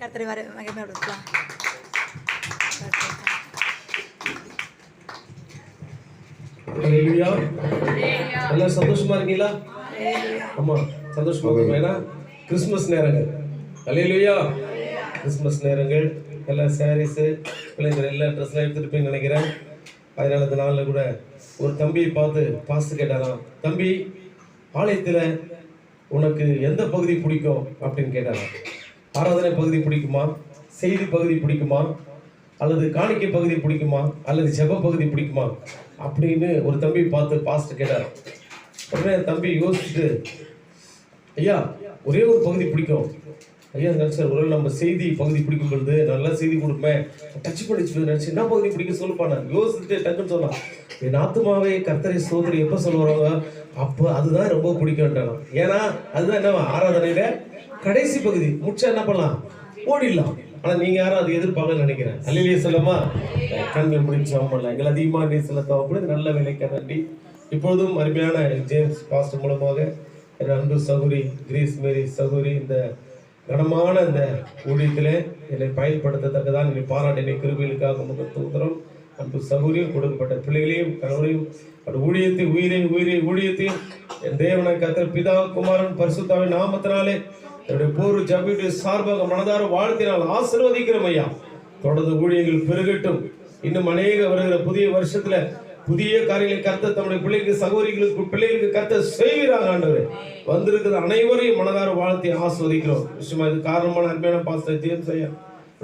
கர்த்தரை வர மகிமைப்படுத்தலாம் ஹalleluya எல்லாம் சந்தோஷமா இருக்கீங்களா? ஆமா சந்தோஷமா இருக்கும். ஏன்னா கிறிஸ்மஸ் நேரங்கள். ஹalleluya கிறிஸ்மஸ் நேரங்கள். எல்லாம் சாரீஸு பிள்ளைங்க எல்லா ட்ரெஸ்லாம் எடுத்துருப்பீங்கன்னு நினைக்கிறேன். அதனால இந்த நாளில் கூட ஒரு தம்பியை பார்த்து பாஸ்ட் கேட்டாராம் தம்பி ஆலயத்தில் உனக்கு எந்த பகுதி பிடிக்கும்? அப்படின்னு கேட்டாராம். ஆராதனை பகுதி பிடிக்குமா? செய்தி பகுதி பிடிக்குமா? அல்லது காணிக்கை பகுதி பிடிக்குமா? அல்லது ஜெப பகுதி பிடிக்குமா? அப்படின்னு ஒரு தம்பி பார்த்து பாஸ்ட் கேட்டார். உடனே என் தம்பி யோசிச்சுட்டு ஐயா ஒரே ஒரு பகுதி பிடிக்கும். ஐயா நினைச்சார் ஒரு நம்ம செய்தி பகுதி பிடிக்கும் பொழுது நல்லா செய்தி கொடுப்பேன் டச் பண்ணிச்சு நினச்சி என்ன பகுதி பிடிக்க சொல்லுப்பா யோசிச்சுட்டு டக்குன்னு சொன்னான். என் ஆத்மாவே கர்த்தரை சோதரி எப்போ சொல்லுவாங்க அப்போ அதுதான் ரொம்ப பிடிக்கும்ன்றான் ஏன்னா அதுதான் என்ன ஆராதனையில கடைசி பகுதி. முடிச்சா என்ன பண்ணலாம்? ஓடிடலாம். ஆனா நீங்க யாரும் அது எதிர்பார்க்கன்னு நினைக்கிறேன். அல்லையே சொல்லமா கண்கள் முடிச்சு இல்லை எங்களை அதிகமாக நீ செலுத்தோம் அப்படி நல்ல வேலைக்கு நன்றி இப்பொழுதும் அருமையான ஜேம்ஸ் பாஸ்டர் மூலமாக என் அன்பு சகுரி கிரீஸ் மேரி சகுரி இந்த கனமான இந்த ஊழியத்திலே என்னை பயன்படுத்தத்தக்கதான் என்னை பாராட்டினை கிருபிகளுக்காக முகத்துத்தரம் அன்பு சகுரியும் கொடுக்கப்பட்ட பிள்ளைகளையும் கணவரையும் அந்த ஊழியத்தை உயிரை உயிரை ஊழியத்தையும் என் தேவனை கத்தர் பிதா குமாரன் பரிசுத்தாவின் நாமத்தினாலே என்னுடைய பூர்வ ஜபியுடைய சார்பாக மனதார வாழ்த்தினால் ஆசிர்வதிக்கிறோம் ஐயா. தொடர்ந்து ஊழியர்கள் பெருகட்டும். இன்னும் அநேக வருகிற புதிய வருஷத்துல புதிய காரியங்களை கர்த்த தம்முடைய பிள்ளைகளுக்கு சகோதரிகளுக்கு பிள்ளைகளுக்கு கர்த்த செய்கிறாங்க ஆண்டவர். வந்திருக்கிற அனைவரையும் மனதார வாழ்த்தி ஆஸ்வதிக்கிறோம் விஷயமா இது காரணமான அருமையான பாஸ்டர் ஜேம்ஸ் ஐயா.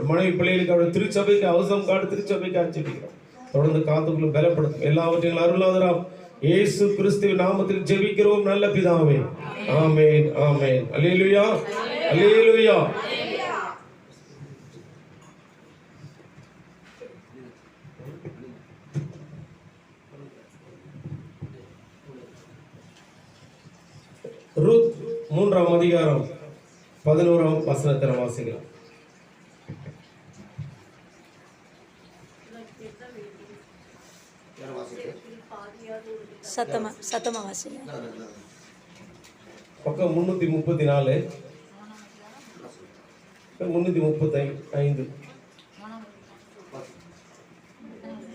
மனைவி பிள்ளைகளுக்கு அவருடைய திருச்சபைக்கு அவசரம் காடு திருச்சபைக்கு ஆச்சரிக்கிறோம் தொடர்ந்து காத்துக்குள்ள பலப்படுத்தும். எல்லாவற்றையும் அருளாதராம். இயேசு கிறிஸ்துவ நாமத்தில் ஜெபிக்கிறோம். நல்ல பிதாவே. ஆமேன் ஆமேன். அல்லேலூயா. அல்லேலூயா. ரூத் மூன்றாம் அதிகாரம் பதினோராம் வசனத்தில் வாசிக்கலாம். சத்தமா சத்தமா வாசிங்க பக்கம் முன்னூத்தி முப்பத்தி நாலு முன்னூத்தி முப்பத்தி ஐந்து.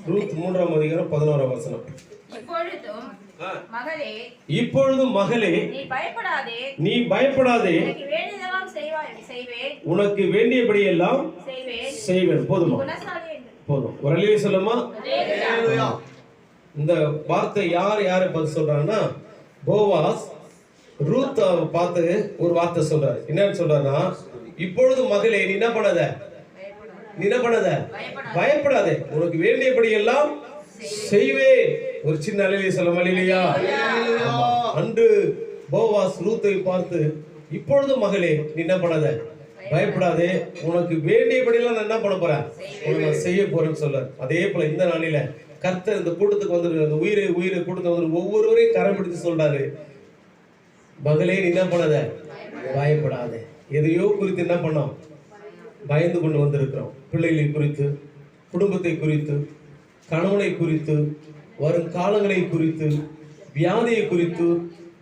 ரூத் மூன்றாம் அதிகாரம் பதினோராம் வசனம். இப்பொழுதும் மகளே நீ பயப்படாதே. உனக்கு வேண்டியபடி எல்லாம் செய்வேன். போதுமா? போதும். ஒரு அழிவை சொல்லுமா இந்த வார்த்தை யார் யாரை பார்த்து சொல்றாங்கன்னா போவாஸ் ரூத் பார்த்து ஒரு வார்த்தை சொல்றாரு. என்னன்னு சொல்றாருன்னா இப்பொழுது மகளே நீ என்ன பண்ணாத? நீ என்ன பண்ணாத பயப்படாதே. உனக்கு வேண்டியபடி எல்லாம் செய்வேன். ஒரு சின்ன அலையிலே சொல்ல இல்லையா அன்று போவாஸ் ரூத்தை பார்த்து இப்பொழுது மகளே நீ என்ன பண்ணாத? பயப்படாதே. உனக்கு வேண்டியபடியெல்லாம் நான் என்ன பண்ண போறேன்? செய்ய போறேன்னு சொல்றார். அதே போல இந்த நாளில கர்த்தர் இந்த கூட்டத்துக்கு வந்து அந்த உயிரை உயிரை கூட்டத்தை வந்து ஒவ்வொருவரையும் கரம் பிடித்து சொல்றாரு. மகளே நீ என்ன பண்ணாத? பயப்படாதே. எதையோ குறித்து என்ன பண்ணோம்? பயந்து கொண்டு வந்திருக்கிறோம். பிள்ளைகளை குறித்து குடும்பத்தை குறித்து கணவனை குறித்து வரும் காலங்களை குறித்து வியாதியை குறித்து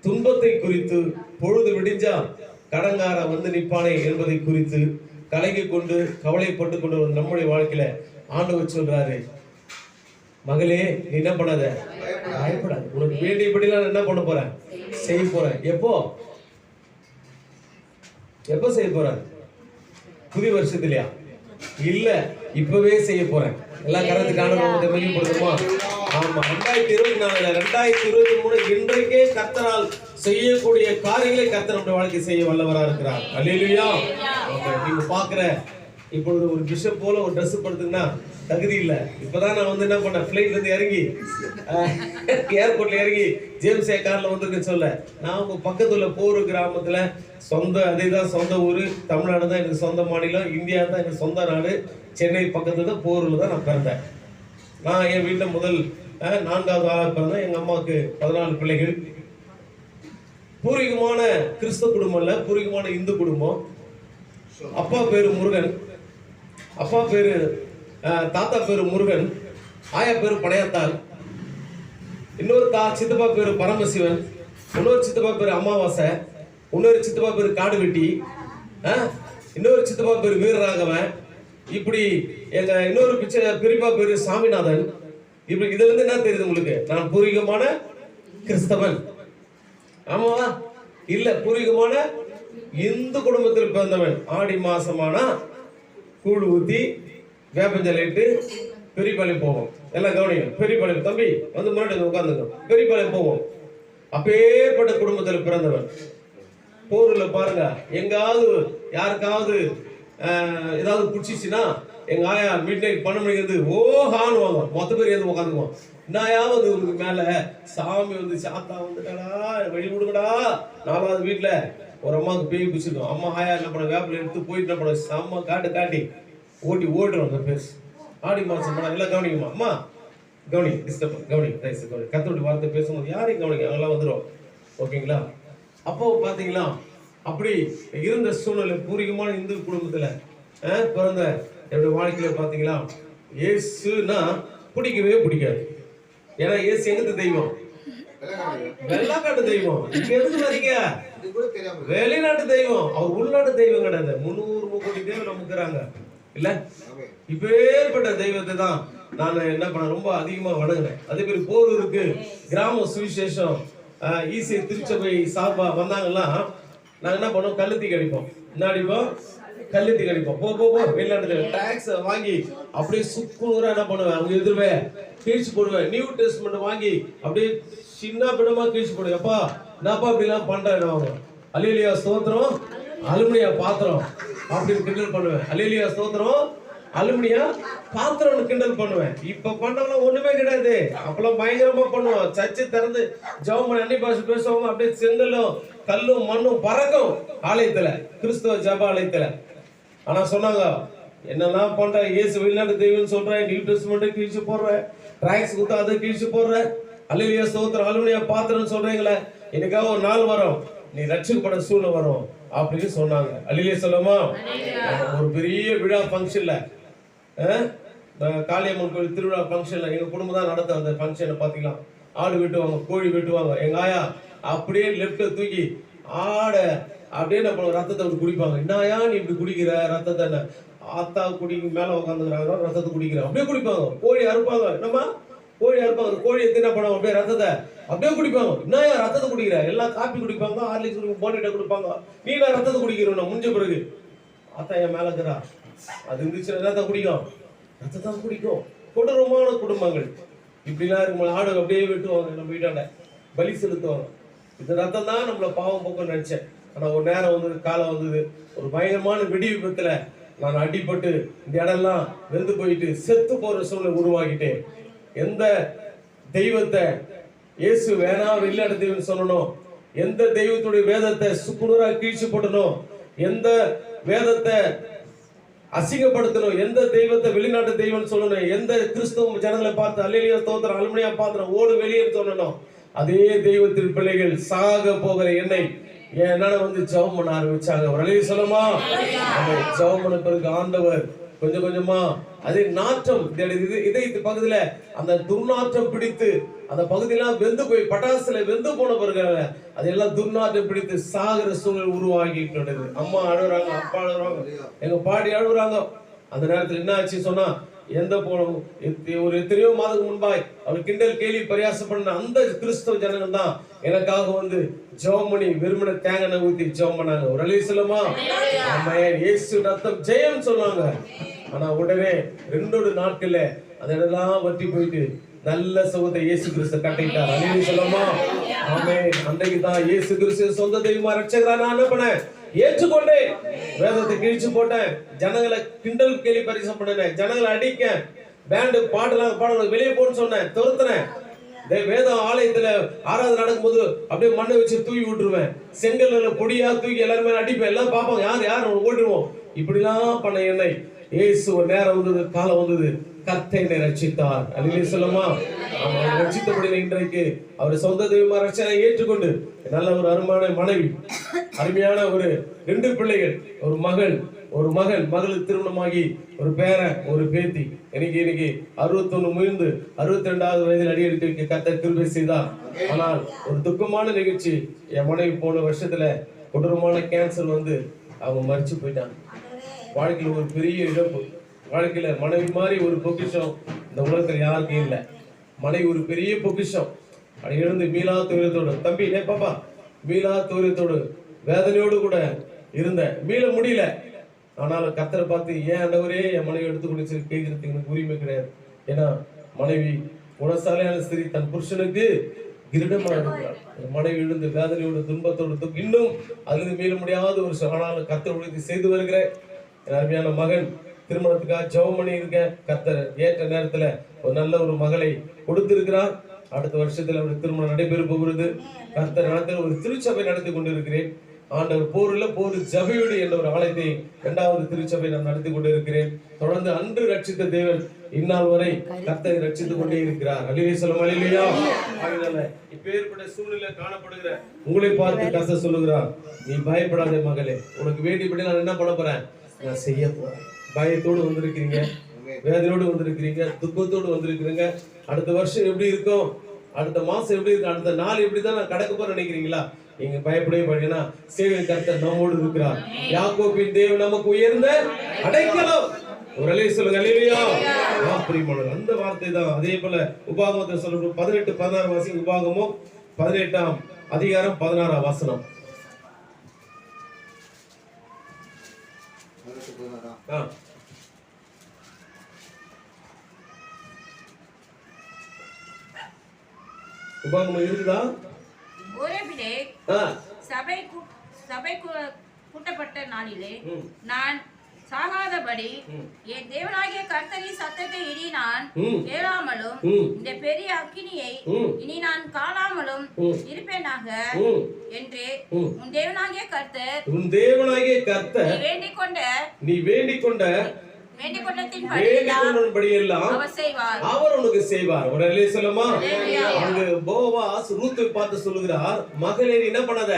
துன்பத்தை குறித்து பொழுது விடிஞ்சா கடங்கார வந்து நிற்பானே என்பதை குறித்து கலங்கி கொண்டு கவலைப்பட்டு கொண்டு வரும் நம்முடைய வாழ்க்கையில ஆண்டவர் சொல்றாரு. மகளே நீ என்ன பண்ணாத? பயப்படாது. உனக்கு வேண்டியபடிலாம் நான் என்ன பண்ண போறேன்? செய்ய போறேன். எப்போ? எப்போ செய்ய போறேன் புதிய வருஷத்துலயா? இல்ல இப்பவே செய்ய போறேன். எல்லா கரத்துக்கான நாமத்தை ஆமா. ரெண்டாயிரத்தி இருபத்தி நாலுல ரெண்டாயிரத்தி இருபத்தி மூணு இன்றைக்கே கத்தனால் செய்யக்கூடிய காரியங்களை கத்த நம்முடைய வாழ்க்கை செய்ய வல்லவரா இருக்கிறார். அல்லையா நீங்க பாக்குற இப்பொழுது ஒரு பிஷப் போல ஒரு ட்ரெஸ் படுத்துங்கன்னா தகுதி இல்ல. இப்பதான் நான் வந்து என்ன பண்ணேன்? ஃபிளைட்ல இருந்து இறங்கி ஏர்போர்ட்ல இறங்கி ஜேம்ஸ் ஏ கார்ல வந்திருக்கேன்னு சொல்ல. நான் உங்க பக்கத்துல போர் கிராமத்துல சொந்த அதே தான் சொந்த ஊர் தமிழ்நாடு தான் எனக்கு சொந்த மாநிலம் இந்தியா தான் எனக்கு சொந்த நாடு சென்னை பக்கத்துல தான் போரூர்ல தான் நான் பிறந்தேன். நான் என் வீட்டில் முதல் நான்காவது ஆளாக பிறந்தேன். எங்கள் அம்மாவுக்கு பதினாலு பிள்ளைகள். பூர்வீகமான கிறிஸ்தவ குடும்பம் இல்லை பூர்வீகமான இந்து குடும்பம். அப்பா பேர் முருகன். அப்பா பேரு தாத்தா பேரு முருகன் ஆயா பேரு படையத்தாள் இன்னொரு தா சித்தப்பா பேரு பரமசிவன் இன்னொரு சித்தப்பா பேரு அமாவாசை இன்னொரு சித்தப்பா பேரு காடுவெட்டி வெட்டி இன்னொரு சித்தப்பா பேர் வீரராகவன் இப்படி எங்க இன்னொரு பிச்சை பெரியப்பா பேரு சாமிநாதன் இப்படி இதுல இருந்து என்ன தெரியுது உங்களுக்கு? நான் பூர்வீகமான கிறிஸ்தவன். ஆமாவா? இல்ல பூர்வீகமான இந்து குடும்பத்தில் பிறந்தவன். ஆடி மாசமானா கூழ் ஊற்றி வேப்பஞ்சலிட்டு பெரியபாளையம் போவோம். எல்லாம் கவனிங்க. பெரியபாளையம். தம்பி வந்து முன்னாடி உட்காந்துக்கணும் பெரியபாளையம் போவோம். அப்பேற்பட்ட குடும்பத்தில் பிறந்தவன். போர்ல பாருங்க. எங்காவது யாருக்காவது ஏதாவது பிடிச்சிச்சுன்னா எங்க ஆயா மிட் நைட் பன்னெண்டு மணிக்கு வந்து ஓ ஹானுவாங்க மொத்த பேர் ஏந்து உட்காந்துக்குவோம் என்னாயாவது உங்களுக்கு மேல சாமி வந்து சாத்தா வந்துட்டாடா வழி விடுங்கடா நாலாவது வீட்டுல ஒரு அம்மாவுக்கு பேய் பிடிச்சிருக்கோம். அம்மா ஹாயா என்ன பண்ண வேப்பில எடுத்து போயிட்டு என்ன பண்ண செம்ம காட்டு காட்டி ஓட்டி ஓட்டுறோம் அந்த பேஸ் ஆடி மாதம் பண்ண எல்லாம் கவனிக்குமா அம்மா கவனி டிஸ்டர்ப் கவனி ரைஸ் கவனி. கத்தோடி வார்த்தை பேசும்போது யாரையும் கவனிங்க அவங்களாம் வந்துடும் ஓகேங்களா? அப்போ பார்த்தீங்களா அப்படி இருந்த சூழ்நிலை பூர்வீகமான இந்து குடும்பத்தில் பிறந்த என்னுடைய வாழ்க்கையில் பார்த்தீங்களா இயேசுனா பிடிக்கவே பிடிக்காது. ஏன்னா இயேசு எங்கத்து தெய்வம்? வெள்ளாக்காட்டு தெய்வம். இங்க எதுக்கு வரீங்க வெளிநாட்டு தெய்வம். அவர் உள்நாட்டு தெய்வம் கிடையாது முந்நூறு கோடி தெய்வம் நமக்குறாங்க இல்ல. இப்பேற்பட்ட தெய்வத்தை தான் நான் என்ன பண்ண ரொம்ப அதிகமா வணங்குறேன். அதே மாதிரி போரூருக்கு கிராம சுவிசேஷம் ஈசிய திருச்சபை சார்பா வந்தாங்கன்னா நாங்க என்ன பண்ணுவோம்? கல்லுத்தி கடிப்போம். என்ன அடிப்போம் கல்லுத்தி கடிப்போம். போ போ போ. வெளிநாட்டுல டாக்ஸ் வாங்கி அப்படியே சுக்குநூறா என்ன பண்ணுவேன்? அவங்க எதிர்வே கிழிச்சு போடுவேன். நியூ டெஸ்ட்மெண்ட் வாங்கி அப்படியே சின்ன பிடமா கீழ்ச்சி போடுவேன் அப்பா என்னப்பா இப்படிலாம் பண்றேன் அவங்க அலிலியா ஸ்தோத்திரம். அலுமினியா பாத்திரம். அப்படின்னு கிண்டல் பண்ணுவேன். அலிலியா ஸ்தோத்திரம். அலுமினியா பாத்திரம் கிண்டல் பண்ணுவேன். இப்ப பண்ணவங்க ஒண்ணுமே கிடையாது. அப்பெல்லாம் பயங்கரமா பண்ணுவோம் சர்ச்சை திறந்து ஜவுமன் அன்னி பாஷை பேசுவாங்க. அப்படியே செங்கலும் கல்லும் மண்ணும் பறக்கும் ஆலயத்துல. கிறிஸ்துவ ஜப ஆலயத்துல. ஆனா சொன்னாங்க என்னெல்லாம் பண்ற? இயேசு வெளிநாட்டு தெய்வம்னு சொல்றேன். நியூ டெஸ்ட்மெண்ட் கிழிச்சு போடுறேன். ட்ராக்ஸ் குத்தா அதை கிழிச்சு போடுறேன். அலுவலியா ஸ்தோத்திரம். அலுவலியா பாத்திரம்னு சொல்றீங்களே எனக்காக ஒரு நாள் வரும். நீ ரட்சிக்கப்பட சூழ்நிலை வரும் அப்படின்னு சொன்னாங்க. அலிலியா சொல்லுமா ஒரு பெரிய விழா ஃபங்க்ஷன்ல காளியம்மன் கோயில் திருவிழா ஃபங்க்ஷன்ல எங்க குடும்பம் தான் நடத்த அந்த ஃபங்க்ஷனை பாத்தீங்களா? ஆடு வெட்டுவாங்க கோழி வெட்டுவாங்க. எங்க ஆயா அப்படியே லெஃப்ட்ல தூக்கி ஆடை அப்படியே நம்ம ரத்தத்தை அப்படி குடிப்பாங்க. என்னயா நீ இப்படி குடிக்கிற? ரத்தத்தை? ஆத்தா குடி மேல உட்காந்துக்கிறாங்க ரத்தத்தை குடிக்கிற. அப்படியே குடிப்பாங்க. கோழி அறுப்பாங்க. என்னம்மா? கோழி அறுப்பாங்க கோழி எத்தனை பண்ணுவாங்க அப்படியே ரத்தத்தை அப்படியே குடிப்பாங்க. என்னயா ரத்தத்தை குடிக்கிற? எல்லாம் காப்பி குடிப்பாங்க ஹார்லிக்ஸ் குடிப்பாங்க போனிட்ட கொடுப்பாங்க. நீ நான் ரத்தத்தை குடிக்கிறோம் முடிஞ்ச பிறகு. ஆத்தா என் மேல இருக்கிறா. அது இருந்துச்சுன்னா ரத்தத்தை குடிக்கும்? ரத்தத்தை குடிக்கும். கொடூரமான குடும்பங்கள். இப்படிலாம் இருக்கும் ஆடு அப்படியே வெட்டுவாங்க நம்ம வீட்டாண்ட. பலி செலுத்துவாங்க. இந்த ரத்தம் தான் நம்மள பாவம் போக்கும்னு நினைச்சேன். ஆனால் ஒரு நேரம் வந்தது காலம் வந்தது ஒரு பயங்கரமான வெடி விபத்துல நான் அடிபட்டு இந்த இடம்லாம் வெந்து போயிட்டு செத்து போகிற சூழ்நிலை உருவாக்கிட்டேன் எந்த தெய்வத்தை இயேசு வேணாம் வெளிநாட்டு தெய்வம் சொல்லணும். எந்த தெய்வத்துடைய வேதத்தை சுக்குநூறா கீழ்ச்சி போடணும் எந்த வேதத்தை அசிங்கப்படுத்தணும். எந்த தெய்வத்தை வெளிநாட்டு தெய்வம் சொல்லணும். எந்த கிறிஸ்தவ ஜனங்களை பார்த்து அல்லையா ஸ்தோத்திரம் அலுமணியா பாத்திரம் ஓடு வெளியே சொல்லணும். அதே தெய்வத்தின் பிள்ளைகள் சாக போகிற என்னை. என்னால வந்து ஜெபம் பண்ண ஆரம்பிச்சாங்க. ஒரு அலையை சொல்லுமா ஜெபம் பண்ண பிறகு ஆண்டவர் கொஞ்சம் கொஞ்சமா அதே நாற்றம் இந்த இது இதயத்து பகுதியில அந்த துர்நாற்றம் பிடித்து அந்த பகுதியெல்லாம் வெந்து போய் பட்டாசுல வெந்து போன பிறகு அதெல்லாம் துர்நாற்றம் பிடித்து சாகிற சூழல் உருவாகிட்டு அம்மா அழுகுறாங்க அப்பா அழுகுறாங்க எங்க பாடி அழுகுறாங்க. அந்த நேரத்துல என்ன ஆச்சு சொன்னா எந்த போனோம் ஒரு எத்தனையோ மாதத்துக்கு முன்பாய் அவர் கிண்டல் கேலி பரியாசம் பண்ண அந்த கிறிஸ்தவ ஜனங்கள் தான் எனக்காக வந்து ஜெபம் பண்ணி வெறுமனை தேங்காய் ஊத்தி ஜெபம் பண்ணாங்க. ஒரு அழி சொல்லுமா? ஆமா இயேசு ரத்தம் ஜெயம் சொன்னாங்க. ஆனா உடனே ரெண்டோடு நாட்கள்ல அதெல்லாம் வட்டி போயிட்டு நல்ல சுகத்தை இயேசு கிறிஸ்து கட்டிட்டார். அழிவு சொல்லுமா? ஆமே அன்றைக்கு தான் இயேசு கிறிஸ்து சொந்த தெய்வமா ரட்சகரா நான் என்ன பண்ணேன்? ஏற்றுக்கொண்டேன் வேதத்தை கிழிச்சு போட்டேன் ஜனங்களை கிண்டல் கேலி பரிசம் பண்ணினேன் ஜனங்களை அடிக்க பேண்டு பாடலாம் பாடலாம் வெளியே போன்னு சொன்னேன் துரத்துனேன் வேதம் ஆலயத்துல ஆறாவது நடக்கும்போது அப்படியே மண்ணை வச்சு தூக்கி விட்டுருவேன். செங்கல்ல பொடியா தூக்கி எல்லாருமே அடிப்பேன். எல்லாம் பார்ப்போம் யார் யார் ஓடிடுவோம். இப்படிலாம் பண்ண என்னை. ஏசு ஒரு நேரம் வந்தது காலம் வந்தது. கத்தை என்னை ரட்சித்தார் அல்லே சொல்லுமா ஆமா, ரட்சித்தபடி இன்றைக்கு அவர் சொந்த தெய்வமா ரட்சனை ஏற்றுக்கொண்டு நல்ல ஒரு அருமையான மனைவி அருமையான ஒரு ரெண்டு பிள்ளைகள் ஒரு மகள் ஒரு மகள் மகளுக்கு திருமணமாகி ஒரு பேர ஒரு பேத்தி. இன்னைக்கு இன்னைக்கு அறுபத்தொன்னு முயந்து அறுபத்தி ரெண்டாவது வயதில் அடி எடுத்து வைக்க கத்த திருப்பி செய்தார். ஆனால் ஒரு துக்கமான நிகழ்ச்சி என் மனைவி போன வருஷத்துல கொடூரமான கேன்சர் வந்து அவங்க மறிச்சு போயிட்டாங்க. வாழ்க்கையில் ஒரு பெரிய இழப்பு. வாழ்க்கையில் மனைவி மாதிரி ஒரு பொக்கிஷம் இந்த உலகத்தில் யாருக்கும் இல்லை. மனைவி ஒரு பெரிய பொக்கிஷம். அப்படி எழுந்து மீளா துயரத்தோடு தம்பி டே பாப்பா. மீளா துயரத்தோடு வேதனையோடு கூட இருந்த. மீள முடியல. ஆனாலும் கத்தரை பார்த்து ஏன் ஆண்டவரே என் மனைவி எடுத்து குடிச்சு கேட்கறதுக்கு எனக்கு உரிமை கிடையாது. ஏன்னா மனைவி குணசாலையான ஸ்திரீ தன் புருஷனுக்கு கிரீடமா இருக்கிறார் மனைவி எழுந்து வேதனையோடு துன்பத்தோடு இன்னும் அதிலிருந்து மீள முடியாத ஒரு ஆனாலும் கத்தர் உழைத்து செய்து வருகிறேன் அருமையான மகன் திருமணத்துக்காக ஜெபம் பண்ணியிருக்க இருக்கேன் கத்தர் ஏற்ற நேரத்துல ஒரு நல்ல ஒரு மகளை கொடுத்திருக்கிறார். அடுத்த வருஷத்துல ஒரு திருமணம் நடைபெற போகிறது. கர்த்தர் நடத்த ஒரு திருச்சபை நடத்தி கொண்டிருக்கிறேன். ஆண்டவர் போரில் போர் ஜபையோடு என்ற ஒரு ஆலயத்தை இரண்டாவது திருச்சபை நான் நடத்தி கொண்டிருக்கிறேன். தொடர்ந்து அன்று ரட்சித்த தேவன் இந்நாள் வரை கர்த்தரை ரட்சித்துக் கொண்டே இருக்கிறார். அழிவை சொல்லும் அழிலையா அதனால இப்பேற்பட்ட சூழ்நிலை காணப்படுகிற உங்களை பார்த்து கர்த்தர் சொல்லுகிறார் நீ பயப்படாதே மகளே உனக்கு வேண்டியபடி நான் என்ன பண்ண போறேன்? நான் செய்ய போறேன். பயத்தோடு வந்திருக்கிறீங்க. வேதனையோடு வந்திருக்கிறீங்க. துக்கத்தோடு வந்திருக்கிறீங்க. அடுத்த வருஷம் எப்படி இருக்கும்? அடுத்த மாசம் எப்படி இருக்கும்? அடுத்த நாள் எப்படி தான் நான் கடக்க போறேன் நினைக்கிறீங்களா? நீங்க பயப்படவே பாத்தீங்கன்னா சேவை கர்த்தர் நம்மோடு இருக்கிறார். யாக்கோபின் தேவன் நமக்கு உயர்ந்த அடைக்கலம். ஒரு அலையை சொல்லுங்க அல்லேலூயா. ஆ, அந்த வார்த்தை தான் அதே போல உபாகமத்தை சொல்லணும் பதினெட்டு பதினாறு வாசி உபாகமும் பதினெட்டாம் அதிகாரம் பதினாறாம் வசனம். உபாகமம் இருக்குதா சபை கூ- சபை கூட்டப்பட்ட நாளிலே. நான் சாகாதபடி. என் தேவனாகிய கர்த்தரின் சத்தத்தை இனி நான். கேளாமலும். இந்த பெரிய அக்கினியை. இனி நான் காணாமலும். இருப்பேனாக. என்று ம். உன் தேவனாகிய கர்த்தர் உன் தேவனாகிய நீ கர்த்தர் வேண்டிக் கொண்ட நீ வேண்டிக் கொண்ட வேண்டிக் கொண்டத்தின் வேண்டிக் கொண்டபடியெல்லாம் அவர் உனக்கு செய்வார். அல்லே சொல்லுமா. அங்கு போவாஸ் ரூத்தை பார்த்து சொல்லுகிறார் மகளே நீ என்ன பண்ணாத?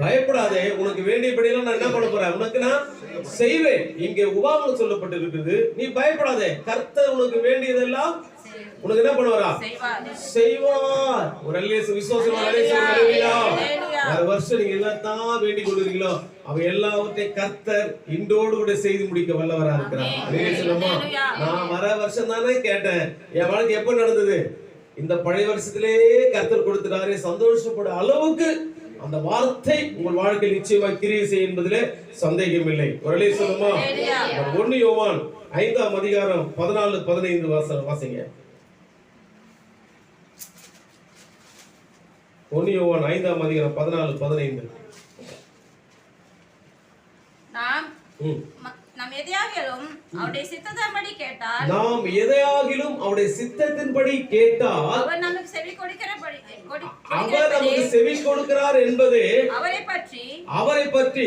பயப்படாதே. உனக்கு வேண்டியபடியெல்லாம் நான் என்ன பண்ண போறேன்? உனக்கு நான் செய்வேன். இங்கே உபாகம் சொல்லப்பட்டிருக்குது. நீ பயப்படாதே. கர்த்தர் உனக்கு வேண்டியதெல்லாம் உனக்கு என்ன பண்ணுவாரா? செய்வார். ஒரு அல்லே விசுவாசம் வருஷம் நீங்க என்னத்தான் வேண்டிக் கொள்வீங்களோ அவை எல்லாவற்றையும் கர்த்தர் இன்றோடு கூட செய்து முடிக்க வல்லவரா இருக்கிறார். நான் வர வருஷம் தானே கேட்டேன். என் வாழ்க்கை எப்ப நடந்தது? இந்த பழைய வருஷத்திலே கர்த்தர் கொடுத்துட்டாரே. சந்தோஷப்பட அளவுக்கு அந்த வார்த்தை உங்கள் வாழ்க்கையில் நிச்சயமாக கிரியை செய்யும் என்பதிலே சந்தேகம் இல்லை. ஒரே சொல்லுமா. ஒன்னு யோவான் ஐந்தாம் அதிகாரம் பதினாலு பதினைந்து வாச வாசிங்க. ஒன்னு யோவான் ஐந்தாம் அதிகாரம் பதினாலு பதினைந்து. நாம் எதையாகிலும் அவருடைய சித்தத்தின்படி கேட்டால் நாம் எதையாகிலும் அவருடைய சித்தத்தின்படி கேட்டால் அவர் நமக்கு செவி கொடுக்கிறபடி அவர் நமக்கு கொடுக்கிறார் என்பது அவரை பற்றி அவரை பற்றி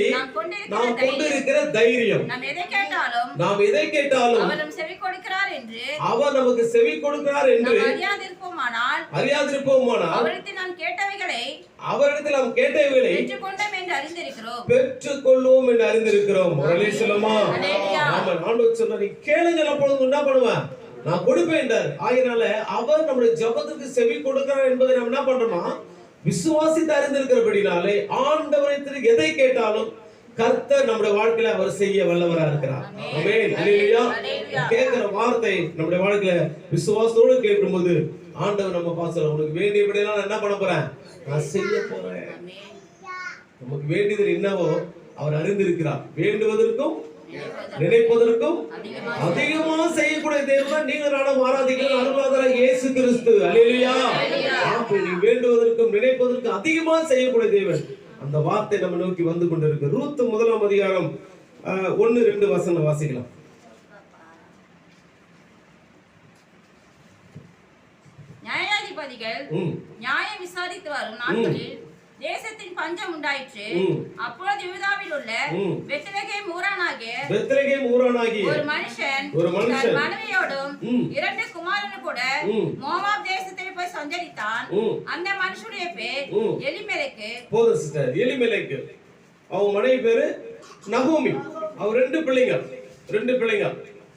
நாம் கொண்டிருக்கிற தைரியம். நாம் எதை கேட்டாலும் நாம் எதை கேட்டாலும் அவர் நம் செவி கொடுக்கிறார் என்று அவர் நமக்கு செவி கொடுக்கிறார் என்று அறியாதிருப்போமானால் அறியாதிருப்போமானால் அவரிடத்தில் நாம் கேட்டவைகளை அவரிடத்தில் நாம் கேட்டவைகளை பெற்றுக்கொண்டோம் என்று அறிந்திருக்கிறோம். பெற்றுக் கொள்வோம் என்று அறிந்திருக்கிறோம். முரளி சொல்லுமா. ஆமா ஆண்டவர் சொன்னார் நீ கேளுங்கள் அப்பொழுது என்ன பண்ணுவேன் நான் கொடுப்பேன் என்றார். ஆகையினால அவர் நம்முடைய ஜபத்துக்கு செவி கொடுக்கிறார் என்பதை நாம் என்ன பண்றோமா? விசுவாசித்து அறிந்திருக்கிறபடினாலே ஆண்டவரத்தில் எதை கேட்டாலும் கர்த்தர் நம்முடைய வாழ்க்கையில அவர் செய்ய வல்லவரா இருக்கிறார். கேட்கிற வார்த்தை நம்முடைய வாழ்க்கையில விசுவாசத்தோடு கேட்கும்போது ஆண்டவர் நம்ம பாசல உனக்கு வேண்டியபடியெல்லாம் நான் என்ன பண்ண போறேன்? நான் செய்ய போறேன். நமக்கு வேண்டியதில் என்னவோ அவர் அறிந்திருக்கிறார். வேண்டுவதற்கும் நினைப்பதற்கும் அதிகமா செய்யக்கூடிய தேவன் நீங்க நானும் ஆராதிக்கிற அருளாதார இயேசு கிறிஸ்து. அல்லேலூயா. நீ வேண்டுவதற்கும் நினைப்பதற்கும் அதிகமா செய்யக்கூடிய தேவன். அந்த வார்த்தை நம்ம நோக்கி வந்து கொண்டிருக்கு. ரூத்து முதலாம் அதிகாரம் ஆஹ், ரெண்டு வசனம் வாசிக்கலாம். நியாயாதிபதிகள் ம் நியாயம் விசாரித்து வரும் நாட்களில் தேசத்தின் பஞ்சம் உண்டாயிற்று. அப்பொழுது யூதாவில் உள்ள ம். பெத்லகேம் ஊரானாகிய பெத்லகேம் ஊரானாகிய ஒரு மனுஷன் ஒரு மனுஷன். மனைவியோடும். இரண்டு குமாரனும் கூட. மோவாப் தேசத்தில் போய் சஞ்சரித்தான். அந்த மனுஷனுடைய பேர். எலிமெலக்கு போதும் சிஸ்டர் எலிமெலேக்கு அவங்க மனைவி பேரு நகோமி அவர் ரெண்டு பிள்ளைங்க ரெண்டு பிள்ளைங்க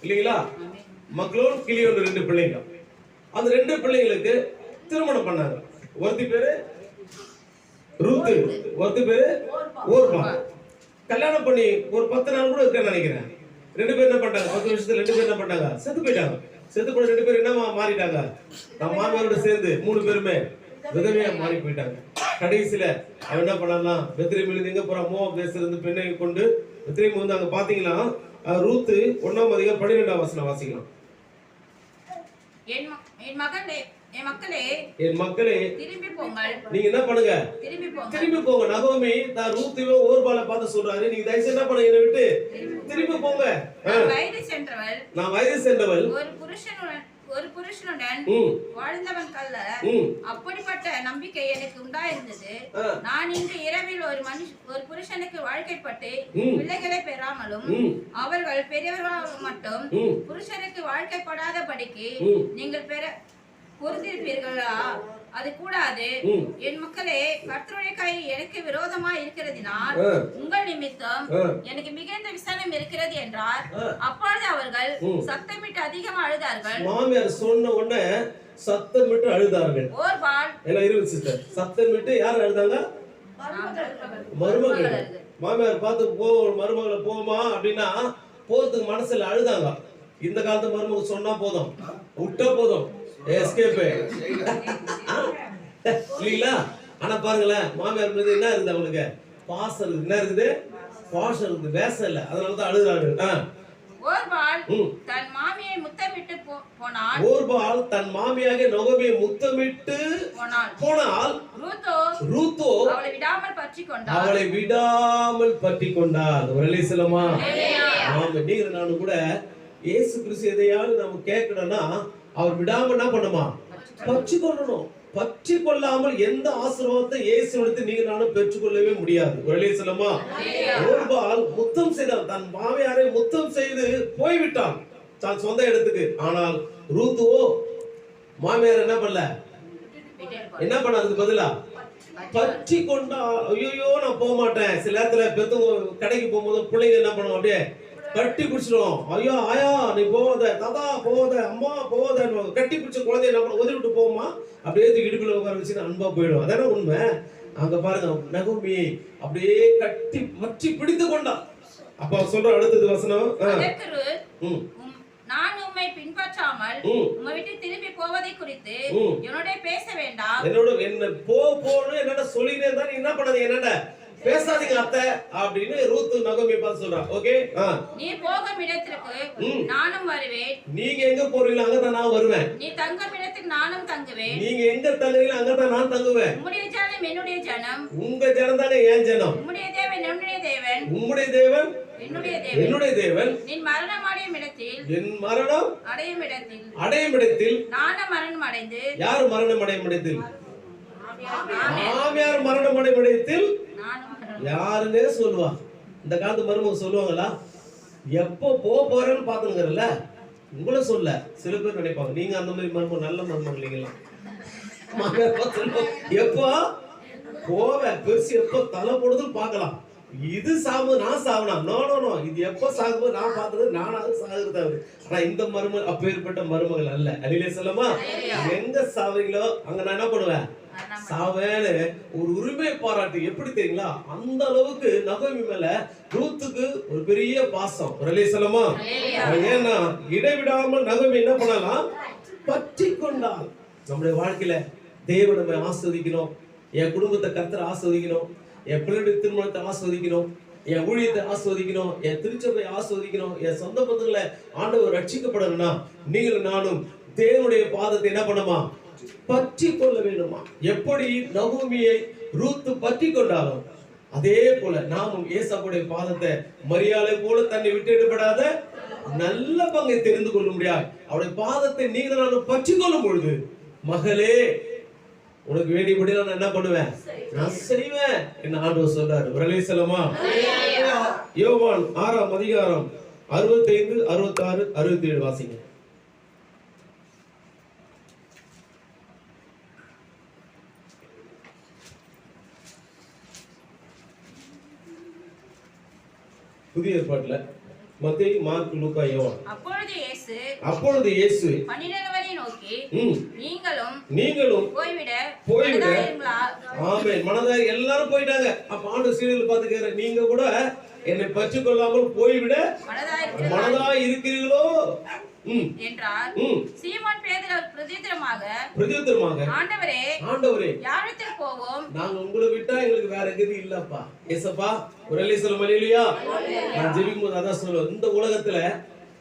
இல்லைங்களா மக்களோன் கிளியோன் ரெண்டு பிள்ளைங்க அந்த ரெண்டு பிள்ளைங்களுக்கு திருமணம் பண்ணாங்க ஒருத்தி பேரு ரூத்து ஒருத்தி பேரு ஓர்பா கல்யாணம் பண்ணி ஒரு பத்து நாள் கூட இருக்கேன்னு நினைக்கிறேன். ரெண்டு பேர் என்ன பண்ணாங்க பத்து வருஷத்துல ரெண்டு பேர் என்ன பண்ணாங்க செத்து போயிட்டாங்க. செத்து போன ரெண்டு பேர் என்ன மாறிட்டாங்க? நம்ம மாமியாரோட சேர்ந்து மூணு பேருமே விதவையா மாறி போயிட்டாங்க. கடைசியில அவன் என்ன பண்ணலாம் பெத்ரேமில் எங்க போறான்? மோவாப் தேசத்திலிருந்து பெண்ணை கொண்டு பெத்ரேம் வந்து அங்க பாத்தீங்களா? ரூத்து ஒன்னாம் அதிகம் பன்னிரெண்டாம் வசனம் வாசிக்கலாம். என் மகன் என் மக்களே என் மக்களே திரும்பி போங்கள். நீங்க என்ன பண்ணுங்க? திரும்பி போங்கள். திரும்பி போங்க. நகோமி தான் ரூத்துவே ஓர்பால பார்த்து சொல்றாரு. நீங்க தயவு செய்து என்ன பண்ணுங்க? என்னை விட்டு திரும்பி போங்க. நான் வயது சென்றவள். நான் வயது சென்றவள். ஒரு புருஷனுடன் ஒரு புருஷனுடன் வாழ்ந்தவன் கல்ல. அப்படிப்பட்ட நம்பிக்கை எனக்கு உண்டாயிருந்தது. நான் இன்று இரவில் ஒரு மனுஷ ஒரு புருஷனுக்கு வாழ்க்கைப்பட்டு. பிள்ளைகளை பெறாமலும் அவர்கள் பெரியவர்களாக மட்டும் புருஷனுக்கு வாழ்க்கைப்படாதபடிக்கு ம். நீங்கள் பெற பொருந்திருப்பீர்களா அது கூடாது. என் மக்களே கர்த்தருடைய கை எனக்கு விரோதமா இருக்கிறதினால். உங்கள் நிமித்தம். எனக்கு மிகுந்த விசனம் இருக்கிறது என்றார். அப்பொழுது அவர்கள். சத்தமிட்டு அதிகம் அழுதார்கள். மாமியார் சொன்ன உடனே சத்தம் விட்டு அழுதார்கள் எல்லாம் இருபது சிஸ்டர். சத்தம் விட்டு யார் அழுதாங்க? மருமகள். மாமியார் பார்த்து போ மருமகளை போமா? அப்படின்னா போறதுக்கு மனசுல அழுதாங்க. இந்த காலத்து மருமக சொன்னா போதும். விட்டா போதும். எஸ்கேப் இல்லைங்களா ஆனா பாருங்களேன் மாமியார் மீது என்ன இருக்குது அவங்களுக்கு பாசம் இருக்குது என்ன இருக்குது? பாசம் இருக்குது வேசம் இல்லை. அதனால தான் ம். தன் மாமியை முத்தமிட்டு போ- போனாள் ஓர்பால் தன் மாமியாக நொகமியை முத்தமிட்டு போனால் ரூத்தோ ரூத்தோ அவளை விடாமல் பற்றி கொண்டாள் அவளை விடாமல் பற்றி கொண்டாள் ஒரு சொல்லமா? ஆமா நீங்க நானும் கூட இயேசு கிறிஸ்து எதையாவது நம்ம கேட்கணும்னா அவர் விடாம என்ன பண்ணுமா? பற்றி கொள்ளணும். பற்றி கொள்ளாமல் எந்த ஆசிரமத்தை இயேசு எடுத்து நீங்க நானும் பெற்றுக்கொள்ளவே முடியாது. ஒரு சொல்லமா? ஒருபால் முத்தம் செய்தான் தன் மாமியாரை முத்தம் செய்து போய்விட்டான். தான் சொந்த இடத்துக்கு. ஆனால் ரூத்துவோ மாமியார் என்ன பண்ணல? என்ன பண்ண அதுக்கு பதிலா? பற்றி கொண்டா ஐயோ நான் போக மாட்டேன் சில நேரத்துல பெத்து கடைக்கு போகும்போது பிள்ளைங்க என்ன பண்ணுவோம் அப்படியே கட்டி பிடிச்சிடும் ஐயோ ஆயா நீ போகாத. தாத்தா போகாத. அம்மா போகாத கட்டி பிடிச்ச குழந்தைய பண்ண உதவி விட்டு போமா அப்படியே இடுப்புல உட்கார வச்சு அன்பா போயிடும் அதானே உண்மை? அங்க பாருங்க நகமி அப்படியே கட்டி பற்றி பிடித்து கொண்டா. அப்ப சொல்ற அடுத்தது வசனம். நான் உம்மை பின்பற்றாமல். உம்மை விட்டு திரும்பி போவதை குறித்து. என்னோட பேச வேண்டாம். என்னோட என்ன போ போன்னு என்னடா சொல்லினே நீ என்ன பண்ணாதீங்க என்னடா பேசாதீங்க அத்தை அப்படின்னு ரூத்து நகமி பார்த்து சொல்றா. ஓகே நீ போகும் இடத்திற்கு. நானும் வருவேன். நீங்க எங்க போறீங்களோ அங்கதான் நான் வருவேன். நீ தங்கும் இடத்துக்கு நானும் தங்குவேன். நீங்க எங்க தங்குறீங்களோ அங்கதான் நான் தங்குவேன். உம்முடைய ஜனம் என்னுடைய ஜனம். உங்க ஜனம் தானே என் ஜனம். உம்முடைய தேவன் என்னுடைய தேவன். உம்முடைய தேவன்? என்னுடைய தேவன். என்னுடைய தேவன். நீ மரணம் அடையும் இடத்தில். என் மரணம் அடையும் இடத்தில். அடையும் இடத்தில். நானும் மரணம் அடைந்து. யார் மரணம் அடையும் இடத்தில்? மாமியார் மரணம் அடையும் இடத்தில்? யாருன்னே சொல்லுவா. இந்த காலத்து மருமக சொல்லுவாங்களா? எப்போ போக போறேன்னு பாத்துங்கிறல்ல உங்களை சொல்ல. சில பேர் நினைப்பாங்க நீங்க அந்த மாதிரி மருமக நல்ல மருமக இல்லைங்களா? எப்போ? போவேன் பெருசு எப்போ தலை போடுதுன்னு பார்க்கலாம். இது சாவு நான் சாவனா? நோ நோ நோ இது எப்போ சாகும்போது நான் பார்த்தது நானாவது சாகுறது அவரு ஆனா இந்த மருமகள் அப்பேற்பட்ட மருமகள் அல்ல. அடியிலே சொல்லமா? எங்க சாவீங்களோ அங்க நான் என்ன பண்ணுவேன்? சாவேன்னு ஒரு உரிமை பாராட்டு எப்படி தெரியுங்களா? அந்த அளவுக்கு நகோமி மேல ரூத்துக்கு ஒரு பெரிய பாசம். ஒரு சொல்லமா? ஏன்னா இடைவிடாமல் நகோமி என்ன பண்ணலாம்? பற்றி கொண்டால் நம்முடைய வாழ்க்கையில தேவன் நம்மை ஆஸ்வதிக்கணும். என் குடும்பத்தை கர்த்தர் ஆஸ்வதிக்கணும். என் பிள்ளைடைய திருமணத்தை ஆஸ்வதிக்கணும். என் ஊழியத்தை ஆஸ்வதிக்கணும். என் திருச்சபை ஆஸ்வதிக்கணும். என் சொந்த பந்தங்களை ஆண்டவர் ரட்சிக்கப்படணும்னா நீங்களும் நானும் தேவனுடைய பாதத்தை என்ன பண்ணுமா பற்றி கொள்ள வேண்டுமா எப்படி நகூமியை ரூத்து பற்றி கொண்டாலும் அதே போல நாமும் ஏசப்புடைய பாதத்தை மரியாதை போல தன்னை விட்டுவிடப்படாத நல்ல பங்கை தெரிந்து கொள்ள முடியாது அவருடைய பாதத்தை நீங்கள் நானும் பற்றி கொள்ளும் பொழுது மகளே உனக்கு வேண்டியபடி நான் என்ன பண்ணுவேன்? நான் செய்வேன் என்ன ஆண்டவர் சொல்றாரு. விரலே செல்லமா? யோவான் ஆறாம் அதிகாரம் அறுபத்தைந்து அறுபத்தாறு அறுபத்தி ஏழு வாசிங்க. புதிய ஏற்பாட்டுல. மத்திய மார்க் லூக்கா யோவான். அப்பொழுது இயேசு அப்பொழுது இயேசு பன்னிரவரை நோக்கி நீங்களும் நீங்களும் போய்விட போய்விட. மனதாயிருங்களா? ஆமே மனதாரி எல்லாரும் போயிட்டாங்க. அப்ப ஆண்டு சீரியல் பார்த்து கேக்குறேன் நீங்க கூட என்னை பற்றி கொள்ளாமல் போய்விட மனதாய் இருக்கிறீர்களோ என்றார் சீமோன் பேதுரு பிரதித்திரமாக பிரதியுத்தரமாக ஆண்டவரே ஆண்டவரே. யாரிடத்தில் போவோம்? நாங்க உங்களை விட்டா எங்களுக்கு வேற கதி இல்லப்பா. ஏசப்பா அள்ளி சொல்ல மலையிலையா நான் ஜெபிக்கும் போது அதான் சொல்லுவேன். இந்த உலகத்துல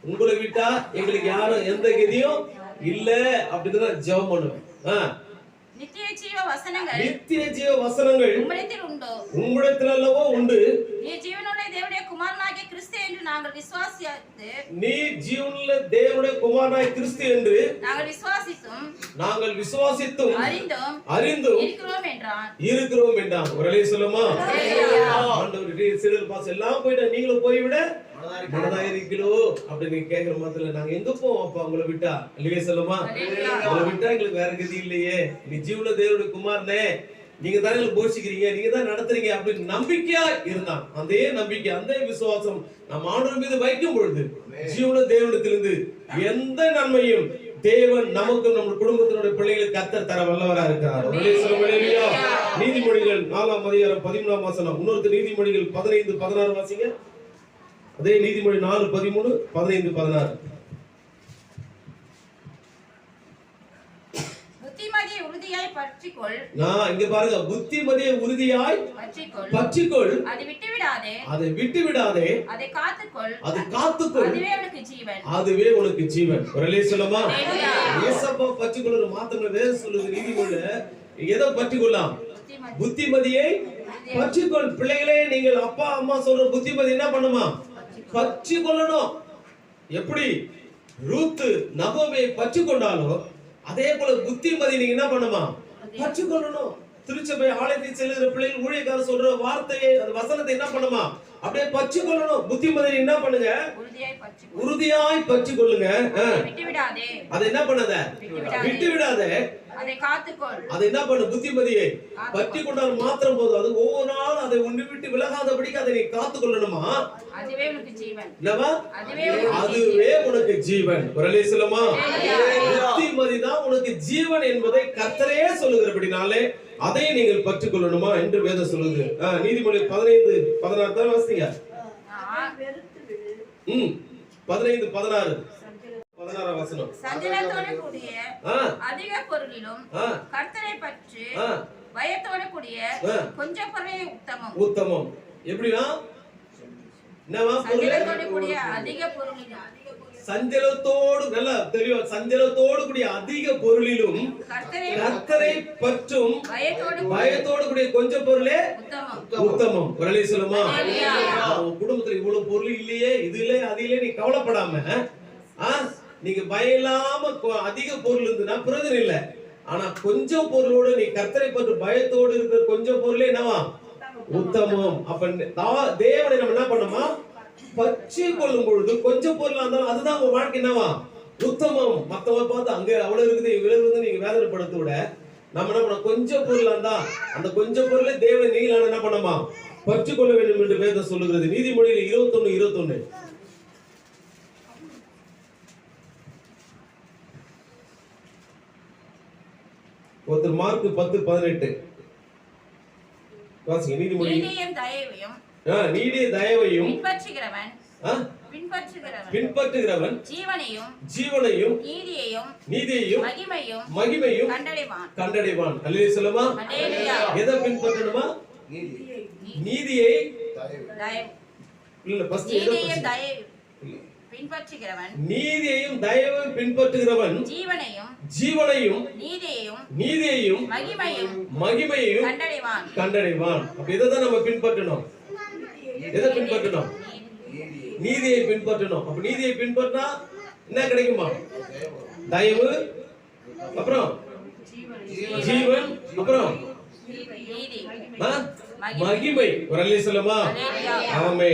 உங்களை விட்டா எங்களுக்கு யாரும் எந்த கதியும் இல்ல அப்படின்னு தான் ஜெபம் பண்ணுவேன். நித்திய ஜீவ வசனங்கள். நித்திய ஜீவ வசனங்கள் உம்மிடத்தில் உண்டோ உங்களிடத்துல அல்லவோ உண்டு. நீ ஜீவனுள்ள தேவனுடைய குமாரனாகிய கிறிஸ்து என்று நாங்கள் விசுவாசித்து நீ ஜீவனுள்ள தேவனுடைய குமாரனாய் கிறிஸ்து என்று நாங்கள் விசுவாசித்தும் நாங்கள் விசுவாசித்தும் அறிந்தும் அறிந்தும் இருக்கிறோம் என்றான். இருக்கிறோம் என்றான். ஒரு சொல்லுமா? ஆண்டவர் சிறுவர் பாசம் எல்லாம் போயிட்டா நீங்களும் போய்விட மனதாயிருக்கீங்களோ அப்படின்னு நீங்க கேக்குற மாதிரி நாங்க எங்க போவோம் அப்பா? உங்களை விட்டா? இல்லையே சொல்லுமா உங்களை விட்டா எங்களுக்கு வேற கதி இல்லையே. நீ ஜீவன தேவனுடைய குமாரனே நீங்க தானே போஷிக்கிறீங்க நீங்க தான் நடத்துறீங்க அப்படின்னு நம்பிக்கையா இருந்தான். அதே நம்பிக்கை அந்த விசுவாசம் நம்ம ஆண்டவர் மீது வைக்கும் பொழுது ஜீவன தேவனத்திலிருந்து எந்த நன்மையும் தேவன் நமக்கும் நம்ம குடும்பத்தினுடைய பிள்ளைகளுக்கு கத்தர் தர வல்லவரா இருக்கிறார். நீதிமொழிகள் நாலாம் அதிகாரம் பதிமூணாம் வசனம். இன்னொருத்தர் நீதிமொழிகள் பதினைந்து பதினாறு வாசிங்க. அதே நீதிமொழி நாலு பதிமூணு பதினைந்து பதினாறு. இங்க பாருங்க. புத்திமதியை உறுதியாய் பற்றிக்கொள். பற்றிக்கொள். அதை விட்டு விடாதே அதை விட்டு விடாதே அதை காத்துக்கொள். அது காத்துக்கொள். அதுவே உனக்கு ஜீவன். அதுவே உனக்கு ஜீவன். ஒரு சொல்லுமா அல்லேலூயா. ஏசப்பா பற்றிக்கொள்ள மாத்திரம் வேறு சொல்லுது நீதிமொழி எதை பற்றிக்கொள்ளலாம்? புத்திமதி. புத்திமதியை பற்றிக்கொள். பிள்ளைகளே நீங்கள் அப்பா அம்மா சொல்ற புத்திமதி என்ன பண்ணுமா? பற்றி கொள்ளணும் எப்படி? ரூத்து நகோமையை பற்றி கொண்டாலோ அதே போல புத்திமதி நீங்க என்ன பண்ணுமா? பற்றி கொள்ளணும் திருச்சபை ஆலயத்தை செல்லுகிற பிள்ளைகள் ஊழியக்காரர் சொல்ற வார்த்தையை அந்த வசனத்தை என்ன பண்ணுமா? அப்படியே பற்றி கொள்ளணும் புத்திமதி என்ன பண்ணுங்க? உறுதியாய் பற்றி கொள்ளுங்க அதை என்ன பண்ணாத? விட்டு விடாதே அதை என்ன பண்ணு? புத்திமதியை பற்றி கொண்டால் மாத்திரம் போதும். அது ஒவ்வொரு நாள் அதை ஒன்று விட்டு விலகாதபடிக்கு அதை நீ காத்து கொள்ளணுமா அதுவே உனக்கு ஜீவன். அதுவே உனக்கு சொல்லுமா? புத்திமதி தான் உனக்கு ஜீவன் என்பதை கர்த்தரே சொல்லுகிறபடினாலே அதை நீங்கள் பற்றி கொள்ளணுமா என்று வேதம் சொல்லுது. நீதிமொழி பதினைந்து பதினாறு தான் வாசிங்க? ம் பதினைந்து பதினாறு. பதினாறாம் வசனம். சஞ்சலத்தோட கூடிய அதிக பொருளிலும் ஆ. கர்த்தரை பற்றி ஆ. பயத்தோட கூடிய ஆ. கொஞ்சம் பொருளே உத்தமம். உத்தமம். எப்படின்னா என்னவா சஞ்சலத்தோட நல்லா தெரியும் சஞ்சலத்தோடு கூடிய அதிக பொருளிலும் கர்த்தரை பற்றும் பயத்தோடு கூடிய கொஞ்சம் பொருளே உத்தமம். ஒரு சொல்லுமா? குடும்பத்துல இவ்வளவு பொருள் இல்லையே இது இல்ல அது இல்லையே நீ கவலைப்படாம நீங்க பயம் இல்லாம அதிக பொருள் இருந்துன்னா பிரயோஜனம் இல்ல. ஆனா கொஞ்சம் பொருளோடு நீ கர்த்தரை பற்றி பயத்தோடு இருக்கிற கொஞ்சம் பொருளே என்னவா? உத்தமம். அப்படின்னு தா- தேவனை நம்ம என்ன பண்ணோமா? பற்றி கொள்ளும் பொழுது கொஞ்சம் பொருளா இருந்தாலும் அதுதான் உங்க வாழ்க்கை என்னவா? உத்தமம். மத்தவங்க பார்த்து அங்க அவ்வளவு இருக்குது இவ்வளவு இருக்குது நீங்க வேதனைப்படுத்த விட நம்ம என்ன பண்ண கொஞ்சம் பொருளா இருந்தா அந்த கொஞ்சம் பொருளே தேவன் நீங்களான என்ன பண்ணமா? பற்றி கொள்ள வேண்டும் என்று வேதம் சொல்லுகிறது. நீதிமொழியில் இருபத்தொன்னு இருபத்தொன்னு. ஒருத்தர் மார்க் பத்து பதினெட்டு. வாசிங்க நீதிமொழி. நீதியும் தயவையும் நீடிய தயவையும் பின்பற்றுகிறவன் பின்பற்றுகிறவன் ஜீவனையும் ஜீவனையும் நீதியையும் நீதியையும் மகிமையும் மகிமையும் கண்டடைவான். கண்டடைவான். அல்லே சொல்லுமா. எதை பின்பற்றணுமா? நீதியை. தயவு. இல்ல ஃபர்ஸ்ட் எதை நீதியும் first? தயவு பின்பற்றுகிறவன் நீதியையும் தயவையும் பின்பற்றுகிறவன் ஜீவனையும் ஜீவனையும் நீதியையும் நீதியையும் மகிமையும் மகிமையையும் கண்டடைவான். கண்டடைவான். அப்ப இதை தான் நம்ம பின்பற்றணும். எதை பின்பற்றணும்? நீதியை பின்பற்றணும். அப்ப நீதியை பின்பற்றினா என்ன கிடைக்குமா? தயவு அப்புறம் ஜீவன் அப்புறம்? மகிமை. ஒரு சொல்லுமா. ஆமே